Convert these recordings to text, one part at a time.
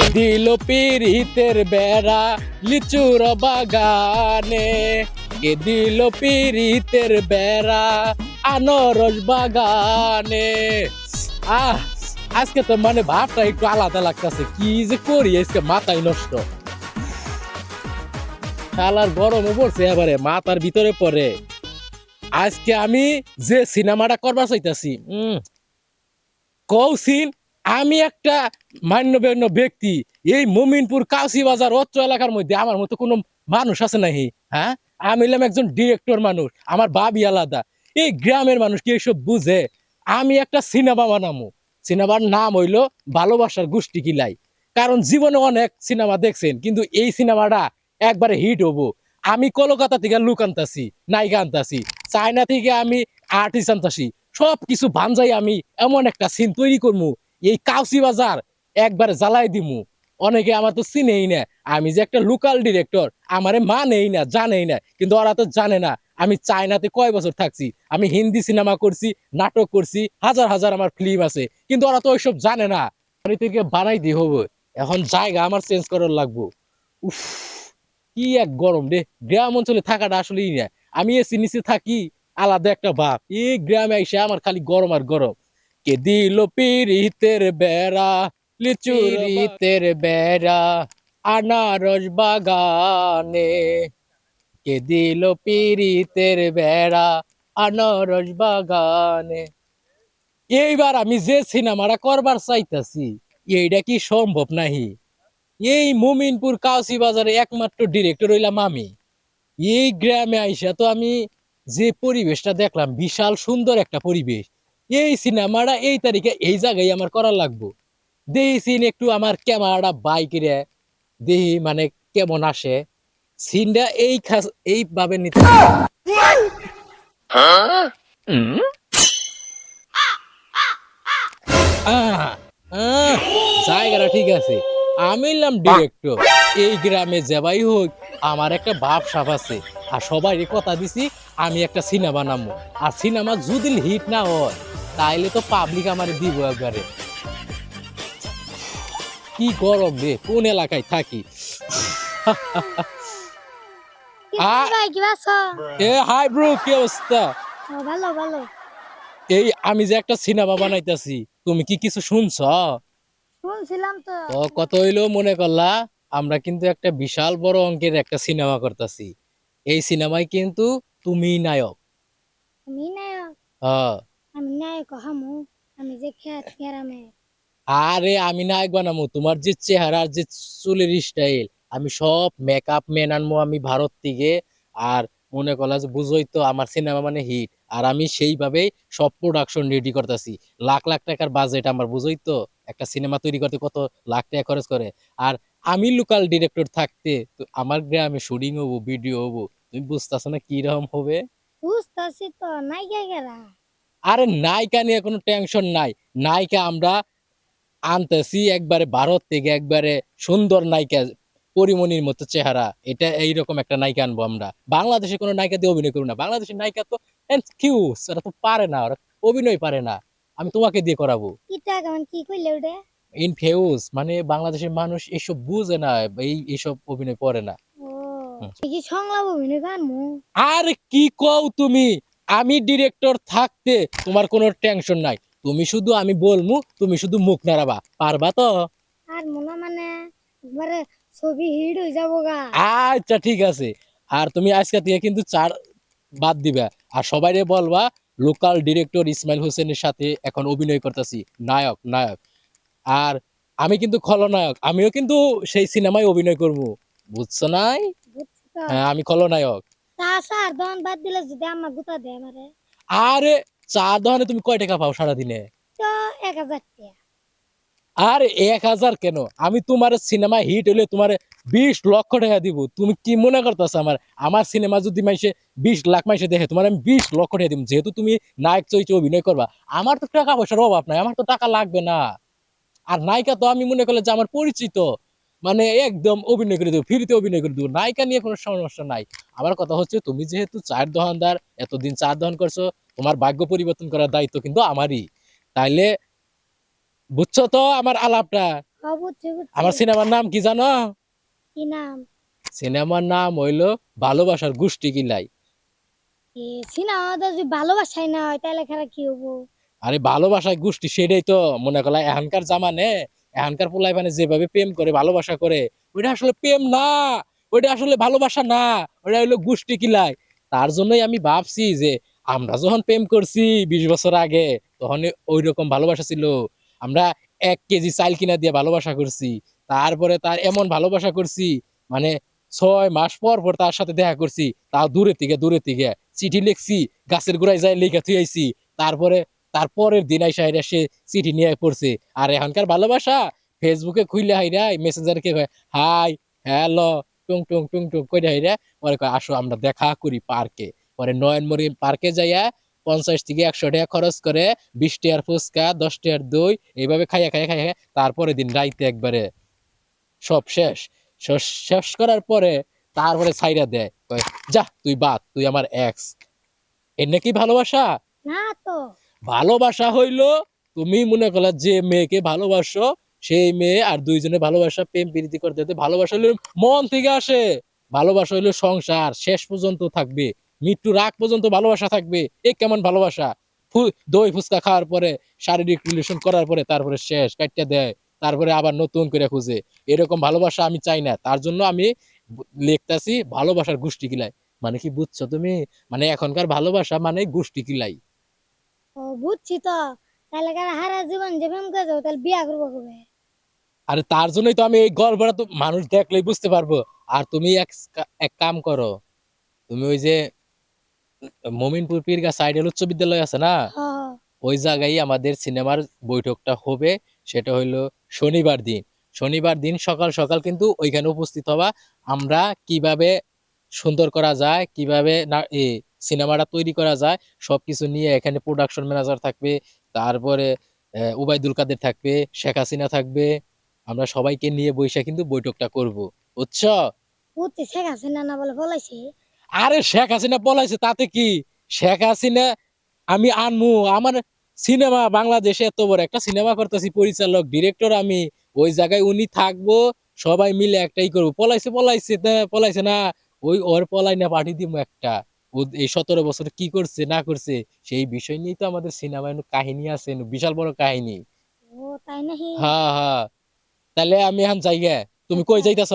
কে? দিল পিরিতের বেড়া লিচুর বাগানে। কে দিল পিরিতের বেড়া আনরস বাগানে। আহ, আজকে তো মানে ভাবটা একটু আলাদা লাগতেছে। কি যে করি আজকে মাথায় নষ্ট। শালার গরমও পড়ছে এবারে, মাথার ভিতরে পড়ে। আজকে আমি যে সিনেমাটা করবার চাইতাছি কৌশিন আমি একটা মান্যগণ্য ব্যক্তি, এই মুমিনপুর কাউসি বাজার অত্র এলাকার মধ্যে আমার মতো কোনো মানুষ আছে নাহি হ্যাঁ? আমি হলাম একজন ডিরেক্টর মানুষ, আমার বাবি আলাদা। এই গ্রামের মানুষ কি এসব বুঝে? আমি একটা সিনেমা বানামু। সিনেমার নাম হইল ভালোবাসার গোষ্ঠী কিলাই। কারণ জীবনে অনেক সিনেমা দেখছেন, কিন্তু এই সিনেমাটা একবারে হিট হব। আমি কলকাতা থেকে লুক আনতাছি, নায়িকা আনতাছি, চায়না থেকে আমি আর্টিস্ট আনতাছি সব কিছু ভাঞ্জাই আমি এমন একটা সিন তৈরি করব এই কাউসি বাজার একবারে জ্বালাই দিমু। অনেকে আমার তো চিনেই না। আমি যে একটা লোকাল ডিরেক্টর আমারে মানেই না, জানেই না। কিন্তু ওরা তো জানে না। আমি চায়নাতে কয় বছর থাকছি? আমি হিন্দি সিনেমা করছি, নাটক করছি, হাজার হাজার আমার ফিল্ম আছে। কিন্তু ওরা তো ওইসব জানে না। থেকে বানাই দিয়ে হবে। এখন জায়গা আমার চেঞ্জ করার লাগবো। উফ, কি এক গরম রে। গ্রাম অঞ্চলে থাকাটা আসলেই না। আমি এসি নিচে থাকি, আলাদা একটা ভাব। এই গ্রামে এসে আমার খালি গরম আর গরম। কে দিল পিরিতের বেড়া লিচু রিতের বেড়া আনারস বাগানে? কে দিল পিরিতের বেড়া আনারস বাগানে? এইবার আমি যে সিনেমাটা করবার চাইতাছি এইটা কি সম্ভব নাহি? এই মুমিনপুর কাউসি বাজারে একমাত্র ডিরেক্টর হইলাম আমি। এই গ্রামে আইসা তো আমি যে পরিবেশটা দেখলাম বিশাল সুন্দর একটা পরিবেশ। এই সিনেমাটা এই তারিখে এই জায়গায় আমার করা লাগবো। দেহি সিন একটু আমার ক্যামেরাটা বাইকেরে দেহি মানে কেমন আসে। সিনটা এই খাস, এইভাবে নিতে জায়গাটা ঠিক আছে। আমি এলাম ডিরেক্টর এই গ্রামে যাবাই হোক, আমার একটা ভাব সাপ আছে। আর সবাই কথা দিছি, আমি একটা সিনেমা বানাবো আর সিনেমা যদি হিট না হয় তাইলে তো পাবলিক আমার দিব একবারে। কি গরম রে কোন এলাকায় থাকি? এ হাই ব্রো কি অবস্থা? ভালো ভালো। এই আমি যে একটা সিনেমা বানাইতাছি তুমি কি কিছু শুনছ? শুনছিলাম তো। কত হইল মনে করলা? আমরা কিন্তু একটা বিশাল বড় অঙ্কের একটা সিনেমা করতেছি। এই সিনেমায় কিন্তু তুমি নায়ক। আমি নায়ক। হ্যাঁ আমি নায়ক হামু আমি যে খেত গ্রামে। আরে আমি নায়ক বানামু তোমার যে চেহারা যে চুলের স্টাইল আমি সব মেকআপ ম্যান আনব আমি ভারত থেকে। আর মনে করলা যে বুঝোই তো আমার সিনেমা মানে হিট আর আমি সেইভাবেই সব প্রোডাকশন রেডি করতেছি। লাখ লাখ টাকার বাজেট আমার বুঝোই তো? একটা সিনেমা তৈরি করতে কত লাখ টাকা খরচ করে। আর আমি লোকাল ডিরেক্টর থাকতে তো আমার গ্রামে শুটিং হব ভিডিও হব তুমি বুঝতেছো না কি রকম হবে? বুঝতেছি তো নায়িকা গেলা। আরে নায়িকা নিয়ে কোনো টেনশন নাই। নায়িকা আমরা আনতেছি একবারে ভারত থেকে একবারে সুন্দর নায়িকা পরিমণির মতো চেহারা। এটা এইরকম একটা নায়িকা আনব আমরা। বাংলাদেশে কোনো নায়িকা দিয়ে অভিনয় করব না। বাংলাদেশের নায়িকা তো কিউস ওরা তো পারে না ওরা অভিনয় পারে না। আমি তোমাকে দিয়ে করাবো। ইনফেউস মানে বাংলাদেশের মানুষ এসব বুঝে না এই এইসব অভিনয় করে না। আর কি কও তুমি? আমি ডিরেক্টর থাকতে তোমার কোনো টেনশন নাই। তুমি শুধু আমি বলমু তুমি শুধু মুখ নাড়াবা। পারবা তো? আর মনে মানে একবারে ছবি হিট হয়ে যাব গা। আচ্ছা ঠিক আছে। আর তুমি আজকে থেকে কিন্তু চার বাদ দিবা। আর সবাই বলবা লোকাল ডিরেক্টর ইসমাইল হোসেনের সাথে এখন অভিনয় করতেছি। নায়ক নায়ক। আর আমি কিন্তু খলনায়ক। আমিও কিন্তু সেই সিনেমায় অভিনয় করব বুঝছ নাই? হ্যাঁ আমি খলনায়ক। তা স্যার বাদ দিলে যদি আমার গুতা দেয় আমারে। আরে চা তুমি কয় টাকা পাও সারাদিনে? তো এক হাজার টাকা। আর এক হাজার কেন? আমি তোমার সিনেমা হিট হলে তোমার বিশ লক্ষ টাকা দিব। তুমি কি মনে করতেছ আমার? আমার সিনেমা যদি মাইসে বিশ লাখ মাইসে দেখে তোমার আমি বিশ লক্ষ টাকা দিব। যেহেতু তুমি নায়ক চরিত্রে অভিনয় করবা আমার তো টাকা পয়সার অভাব নাই আমার তো টাকা লাগবে না। আর নায়িকা তো আমি মনে করলে যে আমার পরিচিত। মানে একদম অভিনয় করে দেবো ফ্রিতে অভিনয় করে দেবো নায়িকা নিয়ে কোনো সমস্যা নাই। আমার কথা হচ্ছে তুমি যেহেতু চার দোকানদার এতদিন চার দোকান করছ তোমার ভাগ্য পরিবর্তন করার দায়িত্ব কিন্তু আমারই। তাইলে বুঝছ তো আমার আলাপটা? হ্যাঁ আমার সিনেমার নাম কি জানো? কি নাম? সিনেমার নাম হইল ভালোবাসার গোষ্ঠী কিলাই এ সিনেমা যদি ভালোবাসাই না হয় তাহলে খেলা কি হব? আরে ভালোবাসার গোষ্ঠী সেটাই তো মনে করলা এখনকার জামানে এখনকার পোলাই মানে যেভাবে প্রেম করে, ভালোবাসা করে, ওইটা আসলে প্রেম না, ওইটা আসলে ভালোবাসা না ওটা হইল গোষ্ঠী কিলাই তার জন্যই আমি ভাবছি যে আমরা যখন প্রেম করছি বিশ বছর আগে তখন ওই রকম ভালোবাসা ছিল। আমরা এক কেজি চাল কিনা দিয়ে ভালোবাসা করছি, তারপরে তার এমন ভালোবাসা করছি মানে ছয় মাস পর পর তার সাথে দেখা করছি, তাও দূরে থেকে দূরে থেকে চিঠি লিখছি, গাছের গোড়ায় যাই লেখা থুই তারপরে তারপরের দিন আইসা সে চিঠি নিয়ে পড়ছে। আর এখনকার ভালোবাসা ফেসবুকে খুইলে হাইরা মেসেঞ্জারে কে হাই, হ্যালো, টুং টুং টুং টুং কইরা হাইরা পরে আসো, আমরা দেখা করি পার্কে। পরে নয়নমণি পার্কে যাইয়া পঞ্চাশ থেকে একশো টাকা খরচ করে বিশ টাকার ফুচকা, দশ টাকার দই এইভাবে খাইয়া খাইয়া খাইয়া তারপরে দিন রাইতে একবারে সব শেষ। শেষ- করার পরে তারপরে ছাইরা দেয় যা, তুই বাদ, তুই আমার এক্সের নাকি ভালোবাসা? না তো। ভালোবাসা হইল, তুমি মনে করলা যে মেয়েকে ভালোবাসো, সেই মেয়ে আর দুইজনে ভালোবাসা, প্রেম, প্রীতি করতে ভালোবাসা হইল মন থেকে আসে। ভালোবাসা হইল সংসার, শেষ পর্যন্ত থাকবে। মৃত্যুর আগ পর্যন্ত ভালোবাসা থাকবে। এ কেমন ভালোবাসা? দই ফুচকা খাওয়ার পরে, শারীরিক রিলেশন করার পরে তারপরে শেষ, কাটতে দেয়, তারপরে আবার নতুন করে খুঁজে। এরকম ভালোবাসা আমি চাই না। তার জন্য আমি লিখতাছি ভালোবাসার গোষ্ঠী কিলাই। মানে কি বুঝছ তুমি? মানে এখনকার ভালোবাসা মানে গোষ্ঠী কিলাই। ও বুঝছি তো। তাহলে কারা হারা জীবন যে প্রেম করে যাব তাহলে বিয়া করব কবে? আরে তার জন্যই তো আমি এই গল্পটা তো মানুষ দেখলেই বুঝতে পারব। আর তুমি এক এক কাম করো তুমি ওই যে মমিনপুর পীরগা উচ্চ বিদ্যালয় আছে না। ওই জায়গায় আমাদের সিনেমার বৈঠকটা হবে সেটা হইল শনিবার দিন। শনিবার দিন সকাল সকাল কিন্তু ওইখানে উপস্থিত হবা আমরা কীভাবে সুন্দর করা যায় কীভাবে না সিনেমাটা তৈরি করা যায় সবকিছু নিয়ে এখানে প্রোডাকশন ম্যানেজার থাকবে তারপরে আহ, উবাইদুল কাদের থাকবে শেখ হাসিনা থাকবে আমরা সবাইকে নিয়ে বৈশা কিন্তু বৈঠকটা করব। বুঝছ? শেখ হাসিনা না বলে বলাইছে? আরে শেখ হাসিনা পলাইছে তাতে কি? শেখ হাসিনা আমি আনমু আমার সিনেমা বাংলাদেশে এত বড় একটা সিনেমা করতেছি পরিচালক ডিরেক্টর আমি ওই জায়গায় উনি থাকব সবাই মিলে একটাই করব পলাইছে পলাইছে পলাইছে না ওই ওর পলাই না পাঠিয়ে দিব একটা। ও এই সতেরো বছর কি করছে না করছে সেই বিষয় নিয়েই তো আমাদের সিনেমায় কাহিনী আছে বিশাল বড় কাহিনী। ও তাই নাকি? হ্যাঁ হ্যাঁ। তাহলে আমি এখন যাই তুমি কই আচ্ছা। যাইতাছ?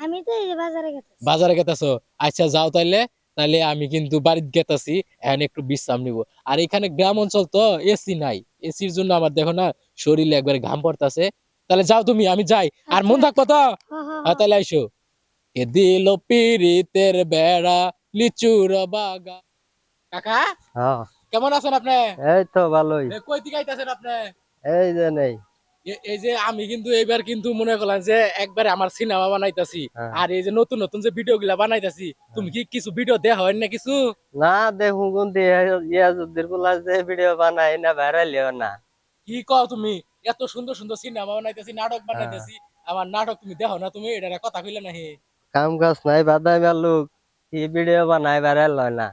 আমি তো এই বাজারে গেছি বাজারে গেতাছো? আচ্ছা যাও তাইলে। তাইলে আমি কিন্তু বাড়িতে গেতাছি এখন একটু বিশ্রাম নিব। আর এখানে গ্রাম অঞ্চল তো এসি নাই। এসির জন্য আমার দেখো না শরীরে একবারে ঘাম পড়তাছে। তাহলে যাও তুমি আমি যাই। আর মন আচ্ছা। থাকব তো। হ্যাঁ তাহলে আইসো। এ দিল পিরিতের বেড়া লিচুর বাগা কাকা হ্যাঁ। কেমন আছেন আপনি? এই তো ভালোই। কই থেকে আইতাছেন আপনি? এই যে নেই। এই যে আমি কিন্তু এইবার কিন্তু মনে করলাম যে একবারে আমার সিনেমা বানাইতাছি। হ্যাঁ। আর এই যে নতুন নতুন যে ভিডিও গুলা বানাইতাছি তুমি কি কিছু ভিডিও হয় না কিছু? না দেখুন কোন ইয়াজুদ্দিরগুলা যে ভিডিও বানাই না ভাইরালিও না। কি কও তুমি? এত সুন্দর সুন্দর সিনেমা বানাইতেছি নাটক বানাইতেছি। আমার নাটক তুমি দেখো না তুমি এটা কথা কইলে নাহি। কাম কাজ নাই বাদাই লোক কি ভিডিও বানাই হয় না।